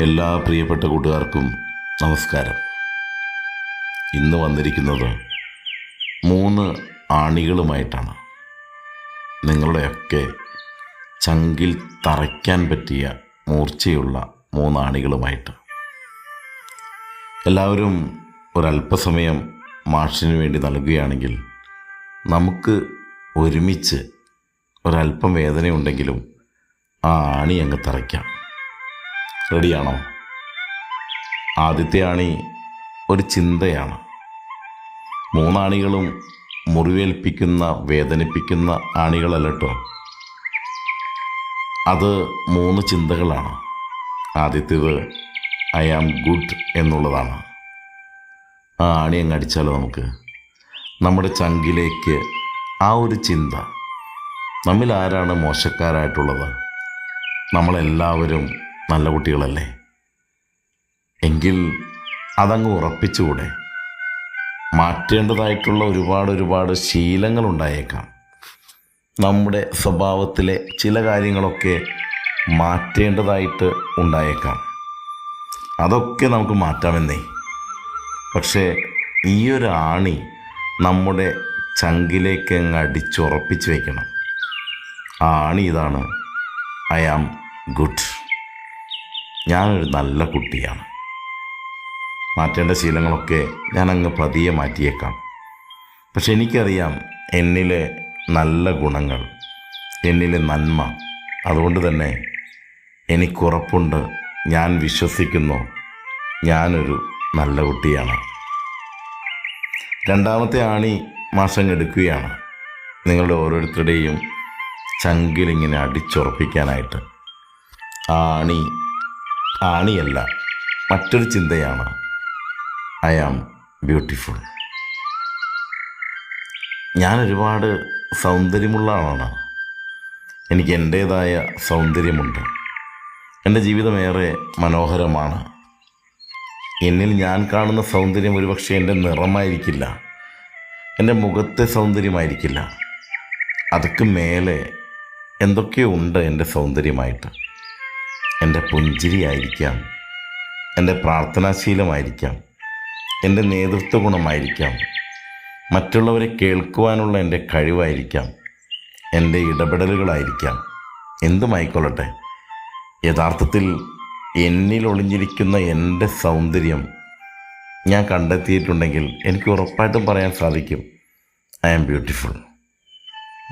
എല്ലാ പ്രിയപ്പെട്ട കൂട്ടുകാർക്കും നമസ്കാരം. ഇന്ന് വന്നിരിക്കുന്നത് മൂന്ന് ആണികളുമായിട്ടാണ്. നിങ്ങളുടെയൊക്കെ ചങ്കിൽ തറയ്ക്കാൻ പറ്റിയ മൂർച്ചയുള്ള മൂന്നാണികളുമായിട്ട്. എല്ലാവരും ഒരല്പസമയം മാഷിന് വേണ്ടി നൽകുകയാണെങ്കിൽ നമുക്ക് ഒരുമിച്ച് ഒരല്പം വേദനയുണ്ടെങ്കിലും ആ ആണി അങ്ങ് തറയ്ക്കാം. റെഡിയാണോ? ആദ്യത്തെ ആണി ഒരു ചിന്തയാണ്. മൂന്നാണികളും മുറിവേൽപ്പിക്കുന്ന വേദനിപ്പിക്കുന്ന ആണികളല്ല കേട്ടോ അത് മൂന്ന് ചിന്തകളാണ്. ആദ്യത്തേത് ഐ ആം ഗുഡ് എന്നുള്ളതാണ്. ആ ആണി അങ്ങ് അടിച്ചാലോ നമുക്ക്? നമ്മുടെ ചങ്കിലേക്ക് ആ ഒരു ചിന്ത. നമ്മിൽ ആരാണ് മോശക്കാരായിട്ടുള്ളത്? നമ്മളെല്ലാവരും നല്ല കുട്ടികളല്ലേ? എങ്കിൽ അതങ്ങ് ഉറപ്പിച്ചുകൂടെ? മാറ്റേണ്ടതായിട്ടുള്ള ഒരുപാട് ഒരുപാട് ശീലങ്ങൾ ഉണ്ടായേക്കാം നമ്മുടെ സ്വഭാവത്തിലെ ചില കാര്യങ്ങളൊക്കെ മാറ്റേണ്ടതായിട്ട് ഉണ്ടായേക്കാം. അതൊക്കെ നമുക്ക് മാറ്റാമെന്നേ. പക്ഷേ ഈ ഒരു ആണി നമ്മുടെ ചങ്കിലേക്ക് അങ്ങ് അടിച്ചുറപ്പിച്ച് വയ്ക്കണം ആ ആണി ഇതാണ്. I am good. ഞാനൊരു നല്ല കുട്ടിയാണ്. മാറ്റേണ്ട ശീലങ്ങളൊക്കെ ഞാനങ്ങ് പതിയെ മാറ്റിയേക്കാം. പക്ഷെ എനിക്കറിയാം എന്നിലെ നല്ല ഗുണങ്ങൾ എന്നിലെ നന്മ അതുകൊണ്ട് തന്നെ എനിക്കുറപ്പുണ്ട്. ഞാൻ വിശ്വസിക്കുന്നു ഞാനൊരു നല്ല കുട്ടിയാണ്. രണ്ടാമത്തെ ആണി മാസം എടുക്കുകയാണ് നിങ്ങളുടെ ഓരോരുത്തരുടെയും ചങ്കിലിങ്ങനെ അടിച്ചുറപ്പിക്കാനായിട്ട്. ആ ആണി ആണിയല്ല മറ്റൊരു ചിന്തയാണ്. ഐ ആം ബ്യൂട്ടിഫുൾ ഞാൻ ഒരുപാട് സൗന്ദര്യമുള്ള ആളാണ്. എനിക്ക് എന്റേതായ സൗന്ദര്യമുണ്ട്. എന്റെ ജീവിതം ഏറെ മനോഹരമാണ്. എന്നിൽ ഞാൻ കാണുന്ന സൗന്ദര്യം ഒരുപക്ഷെ എന്റെ നിറമായിരിക്കില്ല. എന്റെ മുഖത്തെ സൗന്ദര്യമായിരിക്കില്ല. അതൊക്കെ മേലെ എന്തൊക്കെയോ ഉണ്ട് എന്റെ സൗന്ദര്യമായിട്ട്. എന്റെ പുഞ്ചിരിയായിരിക്കാം. എന്റെ പ്രാർത്ഥനാശീലമായിരിക്കാം. എന്റെ നേതൃത്വ ഗുണമായിരിക്കാം മറ്റുള്ളവരെ കേൾക്കുവാനുള്ള എന്റെ കഴിവായിരിക്കാം. എന്റെ ഇടപെടലുകളായിരിക്കാം. എന്തുമായിക്കൊള്ളട്ടെ? യഥാർത്ഥത്തിൽ എന്നിൽ ഒളിഞ്ഞിരിക്കുന്ന എന്റെ സൗന്ദര്യം ഞാൻ കണ്ടെത്തിയിട്ടുണ്ടെങ്കിൽ എനിക്ക് ഉറപ്പായിട്ടും പറയാൻ സാധിക്കും. ഐ ആം ബ്യൂട്ടിഫുൾ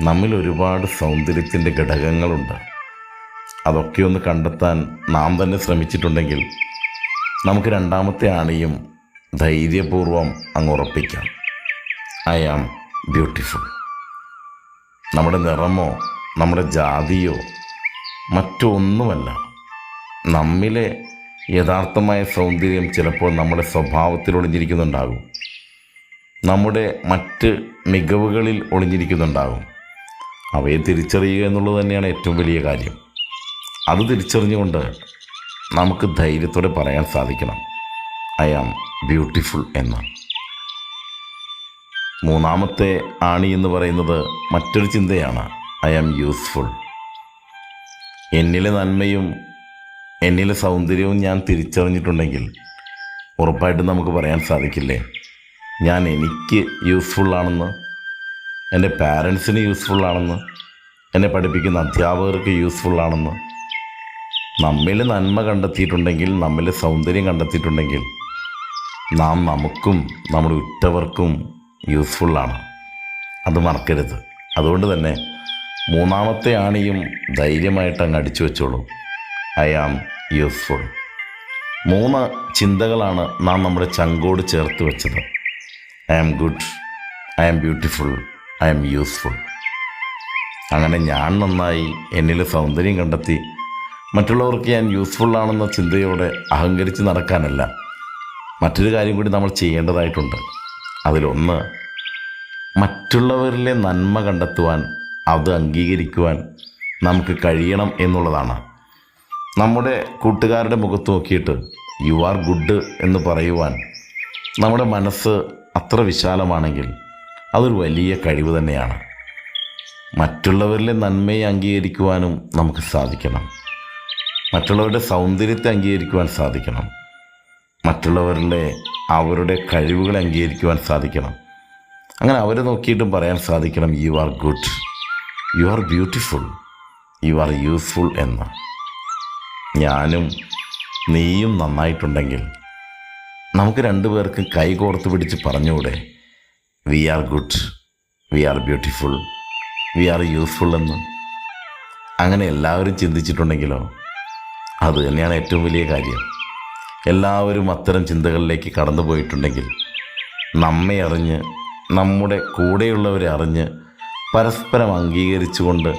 നമ്മിൽ ഒരുപാട് സൗന്ദര്യത്തിന്റെ ഘടകങ്ങളുണ്ട്. അതൊക്കെ ഒന്ന് കണ്ടെത്താൻ നാം തന്നെ ശ്രമിച്ചിട്ടുണ്ടെങ്കിൽ നമുക്ക് രണ്ടാമത്തെ ആണിയും ധൈര്യപൂർവം അങ്ങ് ഉറപ്പിക്കാം. ഐ ആം ബ്യൂട്ടിഫുൾ നമ്മുടെ നിറമോ നമ്മുടെ ജാതിയോ മറ്റൊന്നുമല്ല നമ്മിലെ യഥാർത്ഥമായ സൗന്ദര്യം ചിലപ്പോൾ നമ്മുടെ സ്വഭാവത്തിൽ ഒളിഞ്ഞിരിക്കുന്നുണ്ടാകും. നമ്മുടെ മറ്റ് മികവുകളിൽ ഒളിഞ്ഞിരിക്കുന്നുണ്ടാകും. അവയെ തിരിച്ചറിയുക എന്നുള്ളത് തന്നെയാണ് ഏറ്റവും വലിയ കാര്യം. അത് തിരിച്ചറിഞ്ഞുകൊണ്ട് നമുക്ക് ധൈര്യത്തോടെ പറയാൻ സാധിക്കണം. ഐ ആം ബ്യൂട്ടിഫുൾ എന്ന്. മൂന്നാമത്തെ ആണി എന്ന് പറയുന്നത് മറ്റൊരു ചിന്തയാണ്. I am useful. എന്നിലെ നന്മയും എന്നിലെ സൗന്ദര്യവും ഞാൻ തിരിച്ചറിഞ്ഞിട്ടുണ്ടെങ്കിൽ ഉറപ്പായിട്ടും നമുക്ക് പറയാൻ സാധിക്കില്ലേ? ഞാൻ എനിക്ക് യൂസ്ഫുള്ളാണെന്ന് എന്റെ പാരൻസിന് യൂസ്ഫുള്ളാണെന്ന് എന്നെ പഠിപ്പിക്കുന്ന അധ്യാപകർക്ക് യൂസ്ഫുള്ളാണെന്ന് നമ്മിൽ നന്മ കണ്ടെത്തിയിട്ടുണ്ടെങ്കിൽ നമ്മിൽ സൗന്ദര്യം കണ്ടെത്തിയിട്ടുണ്ടെങ്കിൽ നാം നമുക്കും നമ്മുടെ ഉറ്റവർക്കും യൂസ്ഫുള്ളാണ് അത് മറക്കരുത്. അതുകൊണ്ട് തന്നെ മൂന്നാമത്തെ ആണിയും ധൈര്യമായിട്ട് അങ്ങ് അടിച്ചു വെച്ചോളൂ. ഐ ആം യൂസ്ഫുൾ മൂന്ന് ചിന്തകളാണ് നാം നമ്മുടെ ചങ്കോട് ചേർത്ത് വെച്ചത്. I am good I am beautiful I am useful അങ്ങനെ ഞാൻ നന്നായി എന്നിൽ സൗന്ദര്യം കണ്ടെത്തി മറ്റുള്ളവർക്ക് ഞാൻ യൂസ്ഫുൾ ആണെന്ന ചിന്തയോടെ അഹങ്കരിച്ച് നടക്കാനല്ല. മറ്റൊരു കാര്യം കൂടി നമ്മൾ ചെയ്യേണ്ടതായിട്ടുണ്ട്. അതിലൊന്ന് മറ്റുള്ളവരിലെ നന്മ കണ്ടെത്തുവാൻ അത് അംഗീകരിക്കുവാൻ നമുക്ക് കഴിയണം എന്നുള്ളതാണ്. നമ്മുടെ കൂട്ടുകാരുടെ മുഖത്ത് നോക്കിയിട്ട് യു ആർ ഗുഡ് എന്ന് പറയുവാൻ നമ്മുടെ മനസ്സ് അത്ര വിശാലമാണെങ്കിൽ അതൊരു വലിയ കഴിവ് തന്നെയാണ്. മറ്റുള്ളവരിലെ നന്മയെ അംഗീകരിക്കുവാനും നമുക്ക് സാധിക്കണം. മറ്റുള്ളവരുടെ സൗന്ദര്യത്തെ അംഗീകരിക്കുവാൻ സാധിക്കണം. മറ്റുള്ളവരുടെ അവരുടെ കഴിവുകൾ അംഗീകരിക്കുവാൻ സാധിക്കണം. അങ്ങനെ അവരെ നോക്കിയിട്ടും പറയാൻ സാധിക്കണം you are good you are beautiful you are useful എന്ന്. ഞാനും നീയും നന്നായിട്ടുണ്ടെങ്കിൽ നമുക്ക് രണ്ടുപേർക്കും കൈ കോർത്ത് പിടിച്ച് പറഞ്ഞുകൂടെ we are good we are beautiful we are useful എന്ന്. അങ്ങനെ എല്ലാവരും ചിന്തിച്ചിട്ടുണ്ടെങ്കിലോ അത് തന്നെയാണ് ഏറ്റവും വലിയ കാര്യം. എല്ലാവരും അത്തരം ചിന്തകളിലേക്ക് കടന്നു പോയിട്ടുണ്ടെങ്കിൽ നമ്മെ അറിഞ്ഞ് നമ്മുടെ കൂടെയുള്ളവരെ അറിഞ്ഞ് പരസ്പരം അംഗീകരിച്ചുകൊണ്ട്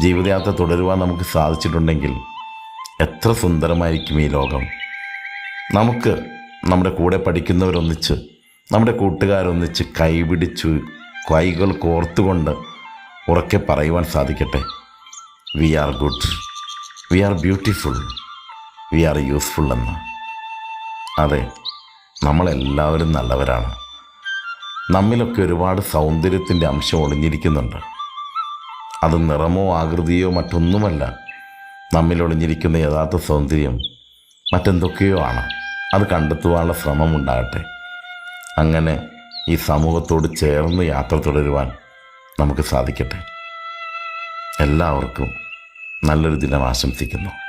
ജീവിതയാത്ര തുടരുവാൻ നമുക്ക് സാധിച്ചിട്ടുണ്ടെങ്കിൽ എത്ര സുന്ദരമായിരിക്കും ഈ ലോകം. നമുക്ക് നമ്മുടെ കൂടെ പഠിക്കുന്നവരൊന്നിച്ച് നമ്മുടെ കൂട്ടുകാരൊന്നിച്ച് കൈപിടിച്ചു കൈകൾ കോർത്തുകൊണ്ട് ഉറക്കെ പറയുവാൻ സാധിക്കട്ടെ. We are good. We are beautiful we are useful എന്ന്. അതെ നമ്മളെല്ലാവരും നല്ലവരാണ്. നമ്മിലൊക്കെ ഒരുപാട് സൗന്ദര്യത്തിന്റെ അംശം ഒളിഞ്ഞിരിക്കുന്നുണ്ട്. അത് നിറമോ ആകൃതിയോ മറ്റൊന്നുമല്ല. നമ്മിൽ ഒളിഞ്ഞിരിക്കുന്ന യഥാർത്ഥ സൗന്ദര്യം മറ്റെന്തൊക്കെയോ ആണ്. അത് കണ്ടെത്തുവാനുള്ള ശ്രമം ഉണ്ടാകട്ടെ അങ്ങനെ ഈ സമൂഹത്തോട് ചേർന്ന് യാത്ര തുടരുവാൻ നമുക്ക് സാധിക്കട്ടെ. എല്ലാവർക്കും നല്ലൊരു ദിനം ആശംസിക്കുന്നു.